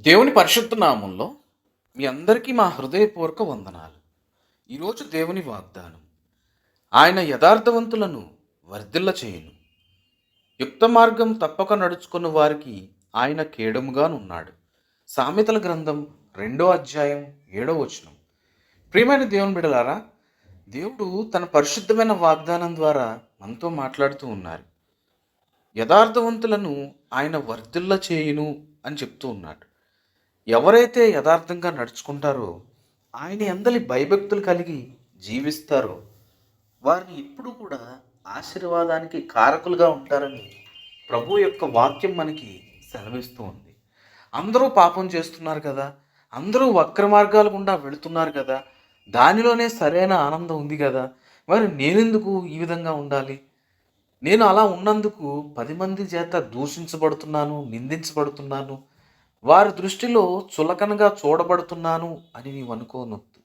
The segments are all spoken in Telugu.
దేవుని పరిశుద్ధ నామంలో మీ అందరికీ మా హృదయపూర్వక వందనాలు. ఈరోజు దేవుని వాగ్దానం ఆయన యథార్థవంతులను వర్ధిల్ల చేయును. యుక్త మార్గం తప్పక నడుచుకున్న వారికి ఆయన కేడముగానున్నాడు. సామెతల గ్రంథం రెండో అధ్యాయం ఏడో వచనం. ప్రియమైన దేవుని బిడలారా దేవుడు తన పరిశుద్ధమైన వాగ్దానం ద్వారా మనతో మాట్లాడుతూ ఉన్నారు. యథార్థవంతులను ఆయన వర్ధిల్ల చేయును అని చెప్తూ ఉన్నాడు. ఎవరైతే యథార్థంగా నడుచుకుంటారో ఆయన ఎందలి భయభక్తులు కలిగి జీవిస్తారో వారిని ఇప్పుడు కూడా ఆశీర్వాదానికి కారకులుగా ఉంటారని ప్రభు యొక్క వాక్యం మనకి సెలవిస్తూ ఉంది. అందరూ పాపం చేస్తున్నారు కదా అందరూ వక్ర మార్గాల గుండా వెళుతున్నారు కదా దానిలోనే సరైన ఆనందం ఉంది కదా మరి నేనెందుకు ఈ విధంగా ఉండాలి? నేను అలా ఉన్నందుకు పది మంది చేత దూషించబడుతున్నాను నిందించబడుతున్నాను వారి దృష్టిలో చులకనగా చూడబడుతున్నాను అని నీవు అనుకోనొద్దు.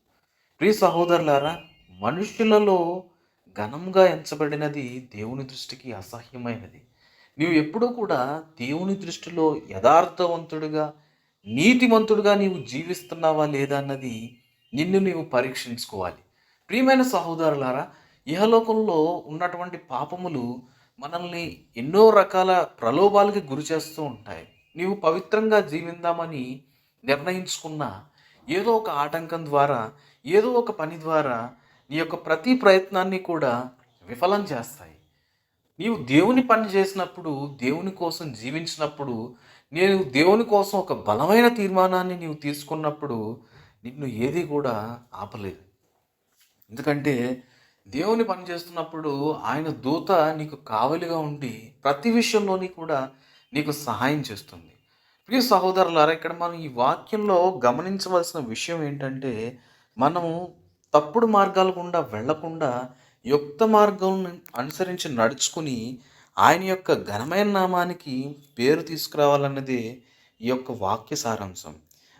ప్రియ సహోదరులారా మనుష్యులలో ఘనంగా ఎంచబడినది దేవుని దృష్టికి అసహ్యమైనది. నీవు ఎప్పుడూ కూడా దేవుని దృష్టిలో యథార్థవంతుడిగా నీతిమంతుడిగా నీవు జీవిస్తున్నావా లేదా అన్నది నిన్ను నీవు పరీక్షించుకోవాలి. ప్రియమైన సహోదరులారా ఇహలోకంలో ఉన్నటువంటి పాపములు మనల్ని ఎన్నో రకాల ప్రలోభాలకి గురి చేస్తూ ఉంటాయి. నీవు పవిత్రంగా జీవిందామని నిర్ణయించుకున్న ఏదో ఒక ఆటంకం ద్వారా ఏదో ఒక పని ద్వారా నీ యొక్క ప్రతి ప్రయత్నాన్ని కూడా విఫలం చేస్తాయి. నీవు దేవుని పని చేసినప్పుడు దేవుని కోసం జీవించినప్పుడు నేను దేవుని కోసం ఒక బలమైన తీర్మానాన్ని నీవు తీసుకున్నప్పుడు నిన్ను ఏది కూడా ఆపలేదు. ఎందుకంటే దేవుని పని చేస్తున్నప్పుడు ఆయన దూత నీకు కావలిగా ఉండి ప్రతి విషయంలోని కూడా నీకు సహాయం చేస్తుంది. ప్రియ సహోదరులారా ఇక్కడ మనం ఈ వాక్యంలో గమనించవలసిన విషయం ఏంటంటే మనము తప్పుడు మార్గాల గుండా వెళ్ళకుండా యుక్త మార్గం అనుసరించి నడుచుకుని ఆయన యొక్క ఘనమైన నామానికి పేరు తీసుకురావాలన్నదే ఈ యొక్క వాక్య సారాంశం.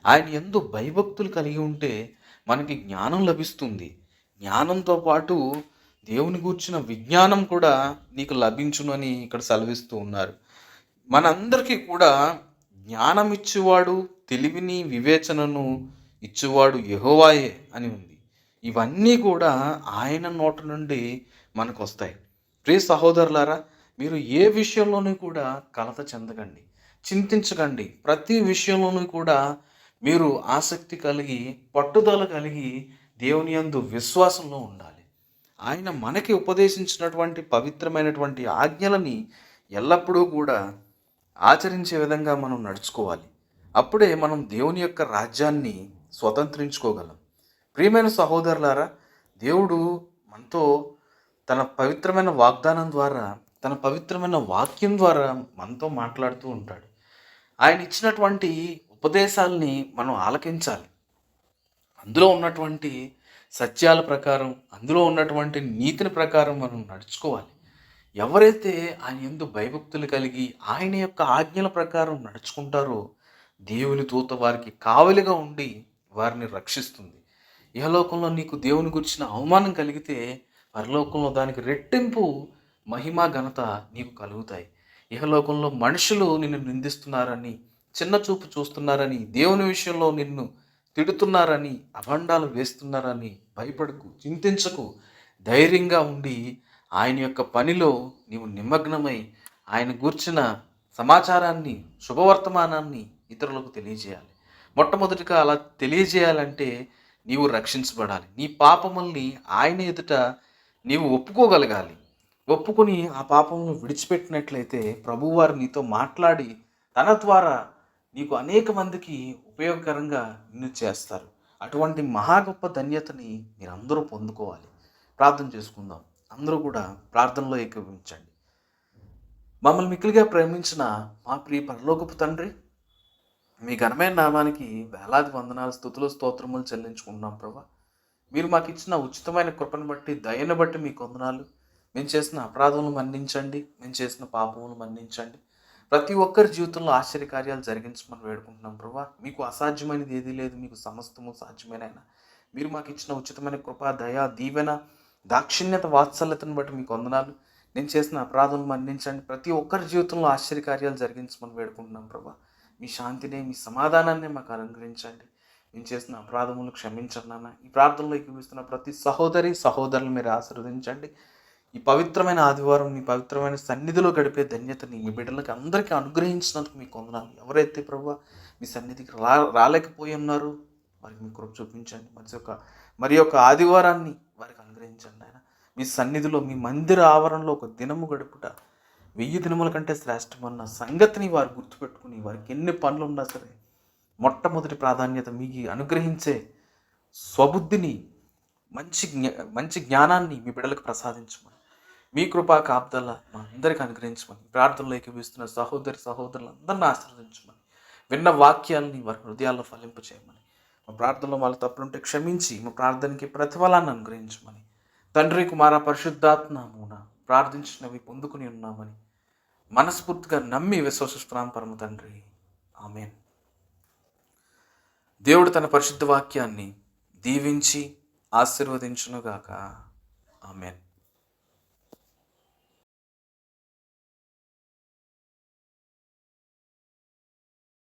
ఆయన ఎందు భయభక్తులు కలిగి ఉంటే మనకి జ్ఞానం లభిస్తుంది. జ్ఞానంతో పాటు దేవుని గూర్చిన విజ్ఞానం కూడా నీకు లభించును అని ఇక్కడ సెలవిస్తూ ఉన్నారు. మనందరికీ కూడా జ్ఞానం ఇచ్చేవాడు తెలివిని వివేచనను ఇచ్చేవాడు యెహోవాయే అని ఉంది. ఇవన్నీ కూడా ఆయన నోట నుండి మనకు వస్తాయి ప్రియ సహోదరులారా మీరు ఏ విషయంలోనూ కూడా కలత చెందకండి. చింతించకండి. ప్రతి విషయంలోనూ కూడా మీరు ఆసక్తి కలిగి పట్టుదల కలిగి దేవుని యందు విశ్వాసంలో ఉండాలి. ఆయన మనకి ఉపదేశించినటువంటి పవిత్రమైనటువంటి ఆజ్ఞలని ఎల్లప్పుడూ కూడా ఆచరించే విధంగా మనం నడుచుకోవాలి. అప్పుడే మనం దేవుని యొక్క రాజ్యాన్ని స్వతంత్రించుకోగలం. ప్రియమైన సహోదరులారా దేవుడు మనతో తన పవిత్రమైన వాగ్దానం ద్వారా తన పవిత్రమైన వాక్యం ద్వారా మనతో మాట్లాడుతూ ఉంటాడు. ఆయన ఇచ్చినటువంటి ఉపదేశాలని మనం ఆలకించాలి. అందులో ఉన్నటువంటి సత్యాల ప్రకారం అందులో ఉన్నటువంటి నీతిని ప్రకారం మనం నడుచుకోవాలి. ఎవరైతే ఆయన ఎందు భయభక్తులు కలిగి ఆయన యొక్క ఆజ్ఞల ప్రకారం నడుచుకుంటారో దేవుని దూత వారికి కావలిగా ఉండి వారిని రక్షిస్తుంది. ఇహలోకంలో నీకు దేవుని గురించిన అవమానం కలిగితే పరలోకంలో దానికి రెట్టింపు మహిమ ఘనత నీకు కలుగుతాయి. ఇహలోకంలో మనుషులు నిన్ను నిందిస్తున్నారని చిన్న చూపు చూస్తున్నారని దేవుని విషయంలో నిన్ను తిడుతున్నారని అభండాలు వేస్తున్నారని భయపడకు చింతించకు ధైర్యంగా ఉండి ఆయన యొక్క పనిలో నీవు నిమగ్నమై ఆయన గూర్చిన సమాచారాన్ని శుభవర్తమానాన్ని ఇతరులకు తెలియజేయాలి. మొట్టమొదటిగా అలా తెలియజేయాలంటే నీవు రక్షించబడాలి. నీ పాపముల్ని ఆయన ఎదుట నీవు ఒప్పుకోగలగాలి. ఒప్పుకొని ఆ పాపమును విడిచిపెట్టినట్లయితే ప్రభువారు నీతో మాట్లాడి తన ద్వారా నీకు అనేక మందికి ఉపయోగకరంగా నిన్ను చేస్తారు. అటువంటి మహా గొప్ప ధన్యతని మీరందరూ పొందుకోవాలి. ప్రార్థన చేసుకుందాం. అందరూ కూడా ప్రార్థనలో ఏకీభవించండి. మమ్మల్ని మిక్కిలిగా ప్రేమించిన మా ప్రియ పరలోకపు తండ్రి మీ ఘనమైన నామానికి వేలాది వందనాలు స్థుతులు స్తోత్రములు చెల్లించుకుంటున్నాం ప్రభా. మీరు మాకు ఇచ్చిన ఉచితమైన కృపను బట్టి దయను బట్టి మీకు వందనాలు మేము చేసిన అపరాధములు మన్నించండి. మేము చేసిన పాపములు మన్నించండి. ప్రతి ఒక్కరి జీవితంలో ఆశ్చర్యకార్యాలు జరిగించమని వేడుకుంటున్నాం ప్రభా. మీకు అసాధ్యమైనది ఏదీ లేదు. మీకు సమస్తము సాధ్యమైన మీరు మాకు ఇచ్చిన ఉచితమైన కృప దయ దీవెన దాక్షిణ్యత వాత్సల్యతను బట్టి మీకు వందనాలు. నేను చేసిన అపరాధం మన్నించండి. ప్రతి ఒక్కరి జీవితంలో ఆశ్చర్యకార్యాలు జరిగించమని వేడుకుంటున్నాం ప్రభా. మీ శాంతిని మీ సమాధానాన్ని మాకు అనుగ్రహించండి. నేను చేసిన అపరాధములు క్షమించండి నాన్న. ఈ ప్రార్థనలో చూపిస్తున్న ప్రతి సహోదరి సహోదరులు మీరు ఆశీర్వదించండి. ఈ పవిత్రమైన ఆదివారం మీ పవిత్రమైన సన్నిధిలో గడిపే ధన్యతని మీ బిడ్డలకి అందరికీ అనుగ్రహించినందుకు మీకు వందనాలు. ఎవరైతే ప్రభు మీ సన్నిధికి రా రాలేకపోయి ఉన్నారు వారికి మీ కృప చూపించండి. మరి యొక్క మరి యొక్క ఆదివారాన్ని వారికి అనుగ్రహించండి ఆయన. మీ సన్నిధిలో మీ మందిర ఆవరణలో ఒక దినము గడుపుట వెయ్యి దినముల కంటే శ్రేష్టమన్న సంగతిని వారు గుర్తుపెట్టుకుని వారికి ఎన్ని పనులు ఉన్నా సరే మొట్టమొదటి ప్రాధాన్యత మీకు అనుగ్రహించే స్వబుద్ధిని మంచి జ్ఞా మంచి జ్ఞానాన్ని మీ బిడ్డలకు ప్రసాదించమని మీ కృపా కాపుదల మా అందరికి అనుగ్రహించమని ప్రార్థనలో ఏకీభిస్తున్న సహోదరి సహోదరులందరిని ఆశీర్వదించమని విన్న వాక్యాలని వారి హృదయాల్లో ఫలింపు చేయమని మా ప్రార్థనలో వాళ్ళ తప్పులుంటే క్షమించి మా ప్రార్థనకి ప్రతిఫలాన్ని అనుగ్రహించమని. తండ్రి కుమార పరిశుద్ధాత్మమున ప్రార్థించినవి పొందుకుని ఉన్నామని మనస్ఫూర్తిగా నమ్మి విశ్వసిస్తున్నాం పరమ తండ్రి. ఆమెన్. దేవుడు తన పరిశుద్ధ వాక్యాన్ని దీవించి ఆశీర్వదించునుగాక. ఆమెన్.